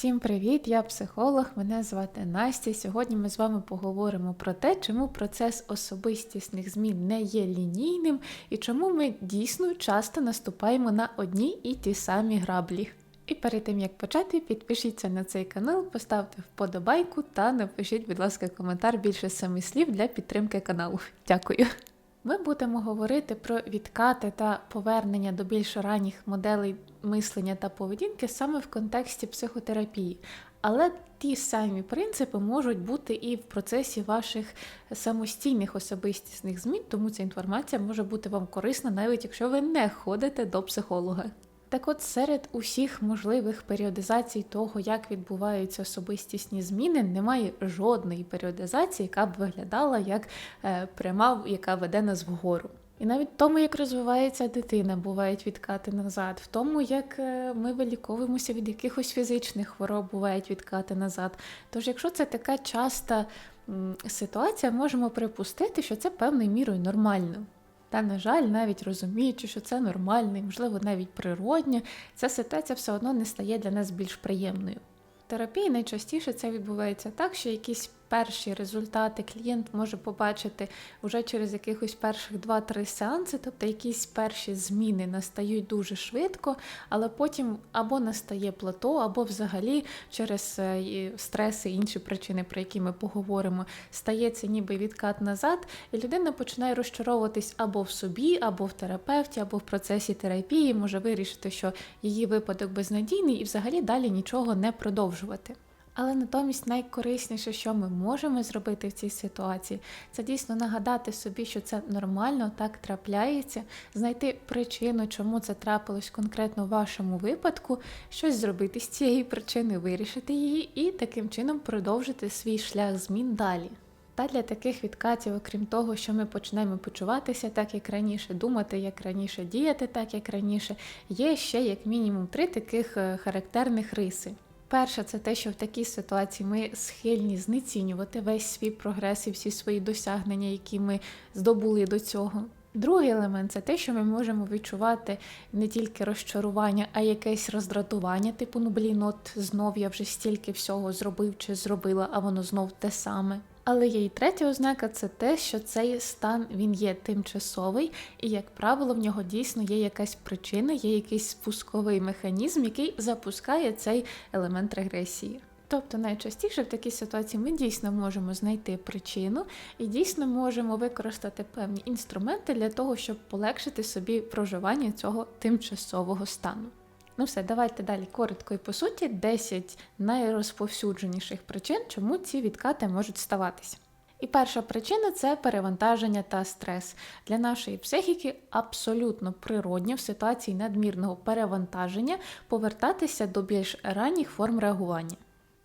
Всім привіт! Я психолог, мене звати Настя. Сьогодні ми з вами поговоримо про те, чому процес особистісних змін не є лінійним і чому ми дійсно часто наступаємо на одні і ті самі граблі. І перед тим як почати, підпишіться на цей канал, поставте вподобайку та напишіть, будь ласка, коментар більше семи слів для підтримки каналу. Дякую. Ми будемо говорити про відкати та повернення до більш ранніх моделей мислення та поведінки саме в контексті психотерапії. Але ті самі принципи можуть бути і в процесі ваших самостійних особистісних змін, тому ця інформація може бути вам корисна, навіть якщо ви не ходите до психолога. Так от серед усіх можливих періодизацій того, як відбуваються особистісні зміни, немає жодної періодизації, яка б виглядала як е, пряма, яка веде нас вгору. І навіть в тому, як розвивається дитина, бувають відкати назад, в тому, як е, ми виліковуємося від якихось фізичних хвороб, бувають відкати назад. Тож, якщо це така часта ситуація, можемо припустити, що це певною мірою нормально. Та, на жаль, навіть розуміючи, що це нормально і, можливо, навіть природньо, ця ситуація все одно не стає для нас більш приємною. В терапії найчастіше це відбувається так, що якісь перші результати клієнт може побачити вже через якихось перших 2-3 сеанси, тобто якісь перші зміни настають дуже швидко, але потім або настає плато, або взагалі через е, стреси і інші причини, про які ми поговоримо, стається ніби відкат назад, і людина починає розчаровуватись або в собі, або в терапевті, або в процесі терапії, може вирішити, що її випадок безнадійний, і взагалі далі нічого не продовжувати. Але натомість найкорисніше, що ми можемо зробити в цій ситуації, це дійсно нагадати собі, що це нормально, так трапляється, знайти причину, чому це трапилось конкретно в вашому випадку, щось зробити з цієї причини, вирішити її і таким чином продовжити свій шлях змін далі. Та для таких відкатів, окрім того, що ми почнемо почуватися так, як раніше, думати, як раніше, діяти так, як раніше, є ще як мінімум три таких е, характерних риси. Перше, це те, що в такій ситуації ми схильні знецінювати весь свій прогрес і всі свої досягнення, які ми здобули до цього. Другий елемент це те, що ми можемо відчувати не тільки розчарування, а якесь роздратування, типу, ну блін, от знов я вже стільки всього зробив чи зробила, а воно знов те саме. Але є і третя ознака це те, що цей стан він є тимчасовий, і, як правило, в нього дійсно є якась причина, є якийсь спусковий механізм, який запускає цей елемент регресії. Тобто найчастіше в такій ситуації ми дійсно можемо знайти причину і дійсно можемо використати певні інструменти для того, щоб полегшити собі проживання цього тимчасового стану. Ну все, давайте далі коротко і по суті 10 найрозповсюдженіших причин, чому ці відкати можуть ставатися. І перша причина це перевантаження та стрес. Для нашої психіки абсолютно природньо в ситуації надмірного перевантаження повертатися до більш ранніх форм реагування.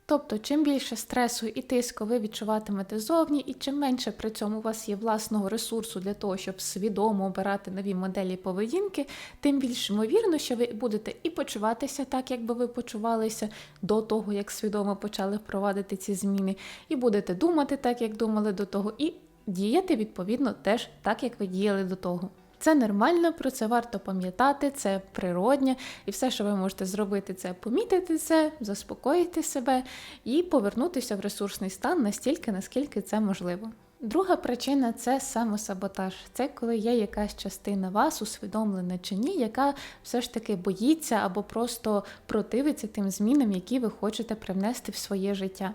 Тобто, чим більше стресу і тиску ви відчуватимете зовні, і чим менше при цьому у вас є власного ресурсу для того, щоб свідомо обирати нові моделі поведінки, тим більш ймовірно, що ви будете і почуватися так, як би ви почувалися до того, як свідомо почали впровадити ці зміни, і будете думати так, як думали до того, і діяти відповідно теж так, як ви діяли до того. Це нормально, про це варто пам'ятати, це природнє, і все, що ви можете зробити, це помітити це, заспокоїти себе і повернутися в ресурсний стан настільки, наскільки це можливо. Друга причина це самосаботаж. Це коли є якась частина вас, усвідомлена чи ні, яка все ж таки боїться або просто противиться тим змінам, які ви хочете привнести в своє життя.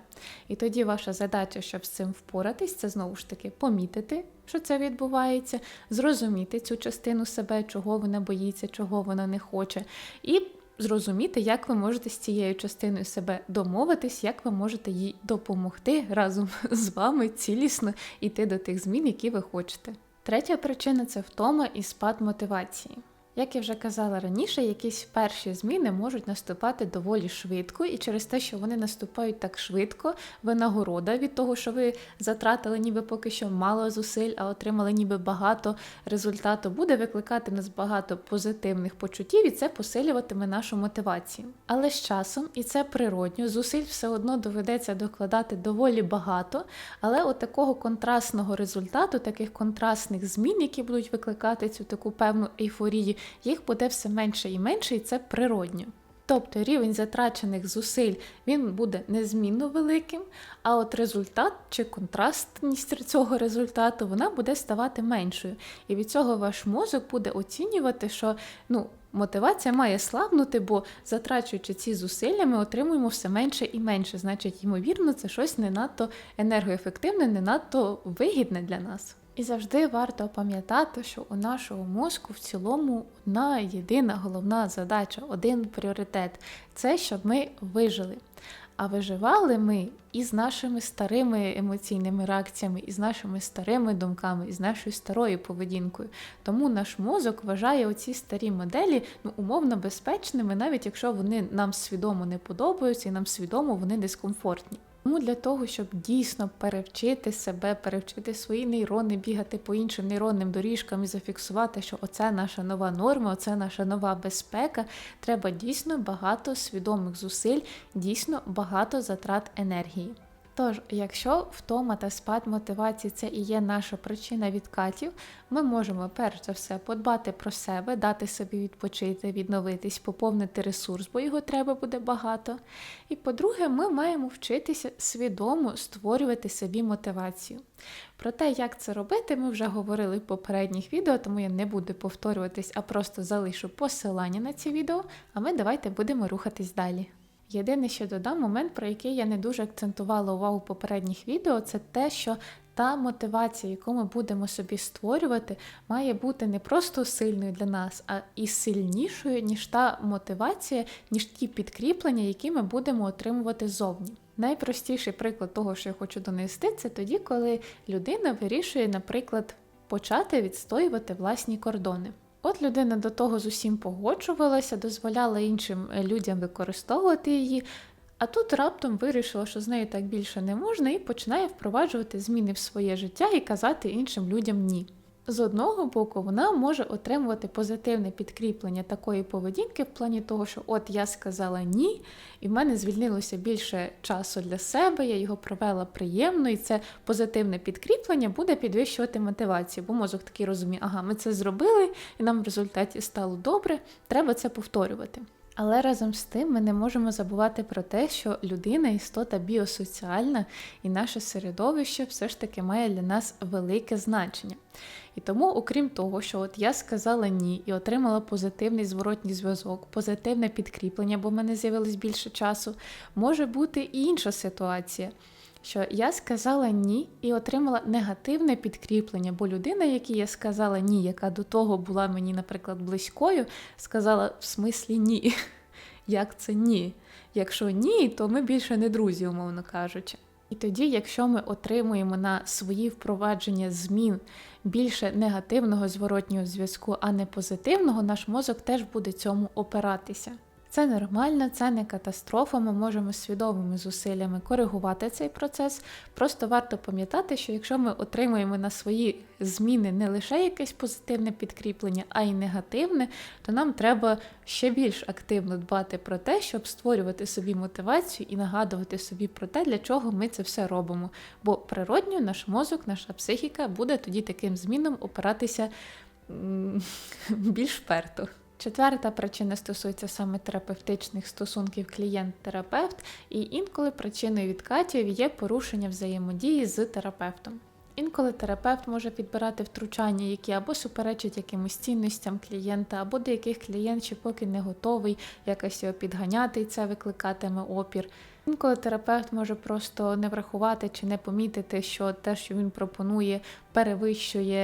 І тоді ваша задача, щоб з цим впоратись, це знову ж таки помітити, що це відбувається, зрозуміти цю частину себе, чого вона боїться, чого вона не хоче. і зрозуміти, як ви можете з цією частиною себе домовитись, як ви можете їй допомогти разом з вами цілісно йти до тих змін, які ви хочете. Третя причина це втома і спад мотивації. Як я вже казала раніше, якісь перші зміни можуть наступати доволі швидко, і через те, що вони наступають так швидко, винагорода від того, що ви затратили ніби поки що мало зусиль, а отримали ніби багато результату, буде викликати нас багато позитивних почуттів, і це посилюватиме нашу мотивацію. Але з часом, і це природньо, зусиль все одно доведеться докладати доволі багато, але от такого контрастного результату, таких контрастних змін, які будуть викликати цю таку певну ейфорію їх буде все менше і менше, і це природньо. Тобто рівень затрачених зусиль він буде незмінно великим, а от результат чи контрастність цього результату вона буде ставати меншою. І від цього ваш мозок буде оцінювати, що ну, мотивація має слабнути, бо затрачуючи ці зусилля, ми отримуємо все менше і менше. Значить, ймовірно, це щось не надто енергоефективне, не надто вигідне для нас. І завжди варто пам'ятати, що у нашого мозку в цілому одна єдина головна задача, один пріоритет це щоб ми вижили. А виживали ми із нашими старими емоційними реакціями, із нашими старими думками, із нашою старою поведінкою. Тому наш мозок вважає оці старі моделі ну, умовно безпечними, навіть якщо вони нам свідомо не подобаються і нам свідомо вони дискомфортні. Тому для того, щоб дійсно перевчити себе, перевчити свої нейрони, бігати по іншим нейронним доріжкам і зафіксувати, що оце наша нова норма, оце наша нова безпека, треба дійсно багато свідомих зусиль, дійсно багато затрат енергії. Тож, якщо втома та спад мотивації це і є наша причина відкатів, ми можемо перш за все подбати про себе, дати собі відпочити, відновитись, поповнити ресурс, бо його треба буде багато. І по-друге, ми маємо вчитися свідомо створювати собі мотивацію. Про те, як це робити, ми вже говорили в попередніх відео, тому я не буду повторюватись, а просто залишу посилання на ці відео, а ми давайте будемо рухатись далі. Єдине, що додам, момент, про який я не дуже акцентувала увагу в попередніх відео, це те, що та мотивація, яку ми будемо собі створювати, має бути не просто сильною для нас, а і сильнішою, ніж та мотивація, ніж ті підкріплення, які ми будемо отримувати зовні. Найпростіший приклад того, що я хочу донести, це тоді, коли людина вирішує, наприклад, почати відстоювати власні кордони. От людина до того з усім погоджувалася, дозволяла іншим е, людям використовувати її, а тут раптом вирішила, що з нею так більше не можна, і починає впроваджувати зміни в своє життя і казати іншим людям ні. З одного боку, вона може отримувати позитивне підкріплення такої поведінки в плані того, що от я сказала ні, і в мене звільнилося більше часу для себе, я його провела приємно, і це позитивне підкріплення буде підвищувати мотивацію, бо мозок такий розуміє, ага, ми це зробили, і нам в результаті стало добре, треба це повторювати. Але разом з тим ми не можемо забувати про те, що людина істота біосоціальна, і наше середовище все ж таки має для нас велике значення. І тому, окрім того, що от я сказала ні і отримала позитивний зворотній зв'язок, позитивне підкріплення, бо в мене з'явилось більше часу, може бути і інша ситуація. Що я сказала ні і отримала негативне підкріплення, бо людина, якій я сказала ні, яка до того була мені, наприклад, близькою, сказала в смислі ні. Як це ні? Якщо ні, то ми більше не друзі, умовно кажучи. І тоді, якщо ми отримуємо на свої впровадження змін більше негативного зворотнього зв'язку, а не позитивного, наш мозок теж буде цьому опиратися. Це нормально, це не катастрофа. Ми можемо свідомими зусиллями коригувати цей процес. Просто варто пам'ятати, що якщо ми отримуємо на свої зміни не лише якесь позитивне підкріплення, а й негативне, то нам треба ще більш активно дбати про те, щоб створювати собі мотивацію і нагадувати собі про те, для чого ми це все робимо. Бо природньо наш мозок, наша психіка буде тоді таким змінам опиратися більш вперто. Четверта причина стосується саме терапевтичних стосунків клієнт-терапевт, і інколи причиною відкатів є порушення взаємодії з терапевтом. Інколи терапевт може підбирати втручання, які або суперечать якимось цінностям клієнта, або до яких клієнт ще поки не готовий якось його підганяти, і це викликатиме опір. Інколи терапевт може просто не врахувати чи не помітити, що те, що він пропонує, перевищує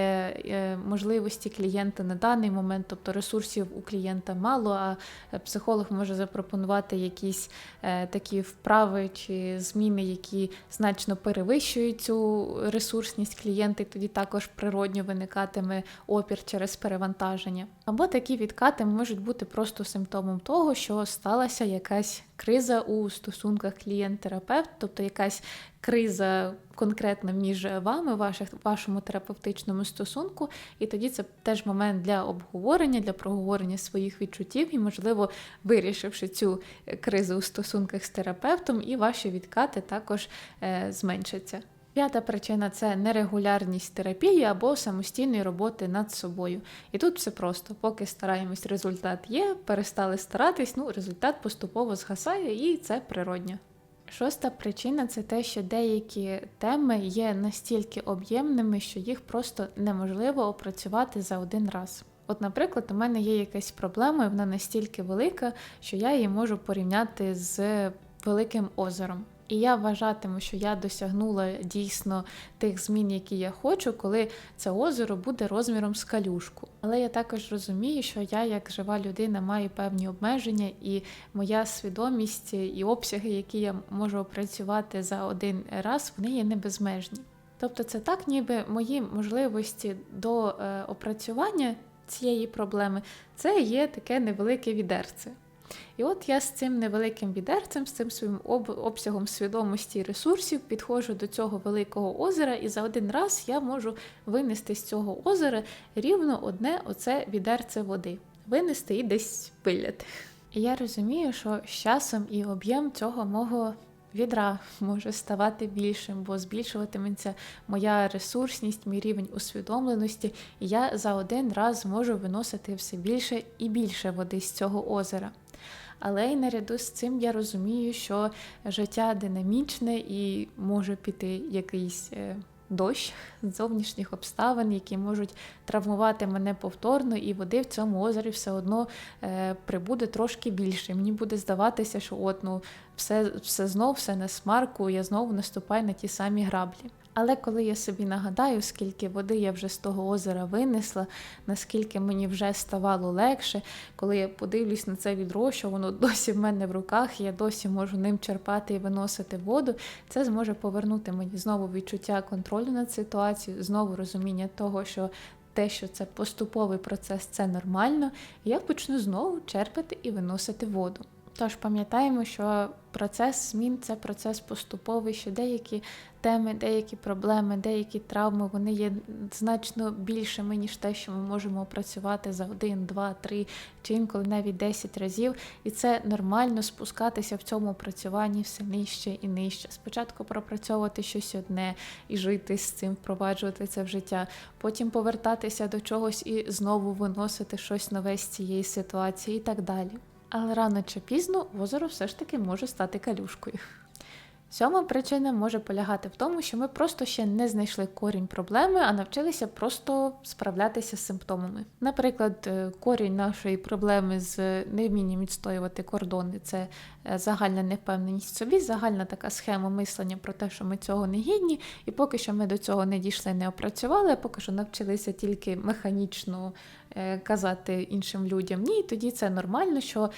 е, можливості клієнта на даний момент, тобто ресурсів у клієнта мало, а психолог може запропонувати якісь е, такі вправи чи зміни, які значно перевищують цю ресурсність клієнта, і тоді також природньо виникатиме опір через перевантаження. Або такі відкати можуть бути просто симптомом того, що сталася якась криза у стосунках клієнт-терапевт, тобто якась криза конкретно між вами, ваших, вашому терапевтичному стосунку, і тоді це теж момент для обговорення, для проговорення своїх відчуттів, і, можливо, вирішивши цю кризу у стосунках з терапевтом, і ваші відкати також е, зменшаться. П'ята причина це нерегулярність терапії або самостійної роботи над собою. І тут все просто, поки стараємось, результат є, перестали старатись, ну результат поступово згасає, і це природньо. Шоста причина це те, що деякі теми є настільки об'ємними, що їх просто неможливо опрацювати за один раз. От, наприклад, у мене є якась проблема, і вона настільки велика, що я її можу порівняти з великим озером. І я вважатиму, що я досягнула дійсно тих змін, які я хочу, коли це озеро буде розміром з калюшку. Але я також розумію, що я, як жива людина, маю певні обмеження, і моя свідомість і обсяги, які я можу опрацювати за один раз, вони є не безмежні. Тобто, це так, ніби мої можливості до е, опрацювання цієї проблеми це є таке невелике відерце. І от я з цим невеликим відерцем, з цим своїм об- обсягом свідомості і ресурсів підходжу до цього великого озера, і за один раз я можу винести з цього озера рівно одне оце відерце води, винести і десь виляти. І я розумію, що з часом і об'єм цього мого відра може ставати більшим, бо збільшуватиметься моя ресурсність, мій рівень усвідомленості, і я за один раз зможу виносити все більше і більше води з цього озера. Але й наряду з цим я розумію, що життя динамічне і може піти якийсь е, дощ зовнішніх обставин, які можуть травмувати мене повторно, і води в цьому озері все одно е, прибуде трошки більше. Мені буде здаватися, що от ну все, все знов, все на смарку, я знову наступаю на ті самі граблі. Але коли я собі нагадаю, скільки води я вже з того озера винесла, наскільки мені вже ставало легше, коли я подивлюсь на це відро, що воно досі в мене в руках, я досі можу ним черпати і виносити воду, це зможе повернути мені знову відчуття контролю над ситуацією, знову розуміння того, що те, що це поступовий процес, це нормально, я почну знову черпати і виносити воду. Тож пам'ятаємо, що процес змін це процес поступовий, що деякі теми, деякі проблеми, деякі травми вони є значно більшими, ніж те, що ми можемо опрацювати за один, два, три чи інколи навіть 10 разів. І це нормально спускатися в цьому опрацюванні все нижче і нижче. Спочатку пропрацьовувати щось одне і жити з цим, впроваджувати це в життя, потім повертатися до чогось і знову виносити щось нове з цієї ситуації і так далі. Але рано чи пізно озеро все ж таки може стати калюшкою. Сьома причина може полягати в тому, що ми просто ще не знайшли корінь проблеми, а навчилися просто справлятися з симптомами. Наприклад, е, корінь нашої проблеми з невмінням відстоювати кордони це е, загальна невпевненість в собі, загальна така схема мислення про те, що ми цього не гідні, і поки що ми до цього не дійшли, не опрацювали, а поки що навчилися тільки механічно е, казати іншим людям ні, тоді це нормально, що.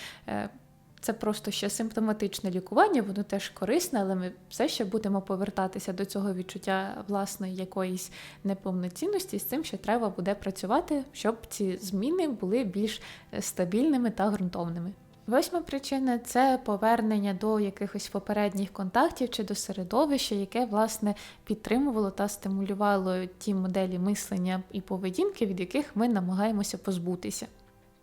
Це просто ще симптоматичне лікування, воно теж корисне, але ми все ще будемо повертатися до цього відчуття власної якоїсь неповноцінності. З цим ще треба буде працювати, щоб ці зміни були більш е, стабільними та ґрунтовними. Восьма причина це повернення до якихось попередніх контактів чи до середовища, яке власне підтримувало та стимулювало ті моделі мислення і поведінки, від яких ми намагаємося позбутися.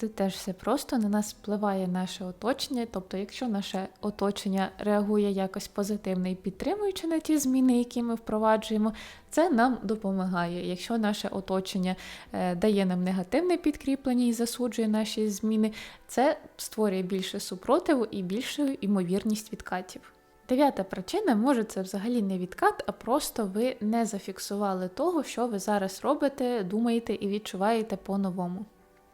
Тут теж все просто на нас впливає наше оточення. Тобто, якщо наше оточення реагує якось позитивно і підтримуючи на ті зміни, які ми впроваджуємо, це нам допомагає. Якщо наше оточення е, дає нам негативне підкріплення і засуджує наші зміни, це створює більше супротиву і більшу ймовірність відкатів. Дев'ята причина може це взагалі не відкат, а просто ви не зафіксували того, що ви зараз робите, думаєте і відчуваєте по-новому.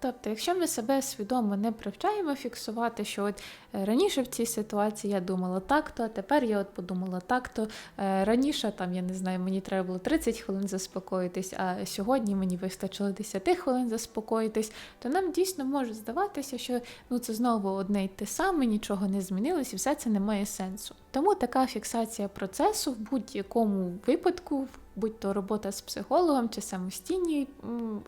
Тобто, якщо ми себе свідомо не привчаємо фіксувати, що от е, раніше в цій ситуації я думала так-то, а тепер я от подумала так-то. Е, раніше там, я не знаю, мені треба було 30 хвилин заспокоїтись, а сьогодні мені вистачило 10 хвилин заспокоїтись, то нам дійсно може здаватися, що ну це знову одне й те саме, нічого не змінилось, і все це не має сенсу. Тому така фіксація процесу в будь-якому випадку, будь то робота з психологом чи самостійні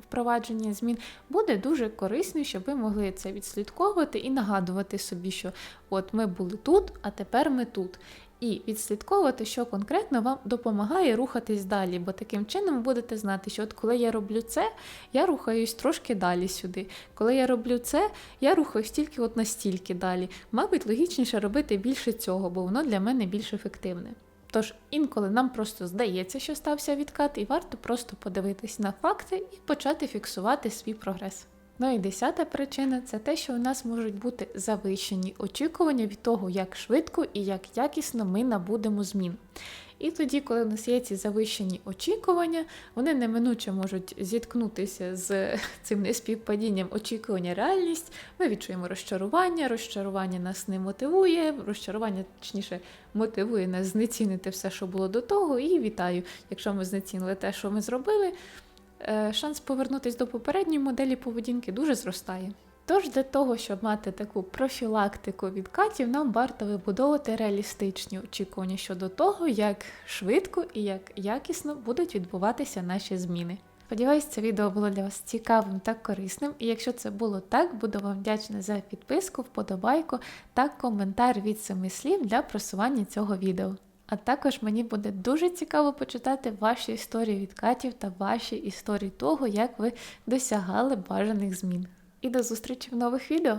впровадження змін, буде дуже корисною, щоб ви могли це відслідковувати і нагадувати собі, що от ми були тут, а тепер ми тут. І відслідковувати, що конкретно вам допомагає рухатись далі, бо таким чином будете знати, що от коли я роблю це, я рухаюсь трошки далі сюди. Коли я роблю це, я рухаюсь тільки от настільки далі. Мабуть, логічніше робити більше цього, бо воно для мене більш ефективне. Тож інколи нам просто здається, що стався відкат, і варто просто подивитись на факти і почати фіксувати свій прогрес. Ну і десята причина це те, що у нас можуть бути завищені очікування від того, як швидко і як якісно ми набудемо змін. І тоді, коли у нас є ці завищені очікування, вони неминуче можуть зіткнутися з цим неспівпадінням очікування реальність. Ми відчуємо розчарування, розчарування нас не мотивує, розчарування, точніше, мотивує нас знецінити все, що було до того. І вітаю, якщо ми знецінили те, що ми зробили, шанс повернутися до попередньої моделі поведінки дуже зростає. Тож для того, щоб мати таку профілактику відкатів, нам варто вибудовувати реалістичні очікування щодо того, як швидко і як якісно будуть відбуватися наші зміни. Сподіваюсь, це відео було для вас цікавим та корисним. І якщо це було так, буду вам вдячна за підписку, вподобайку та коментар від семи слів для просування цього відео. А також мені буде дуже цікаво почитати ваші історії відкатів та ваші історії того, як ви досягали бажаних змін. І до зустрічі в нових відео!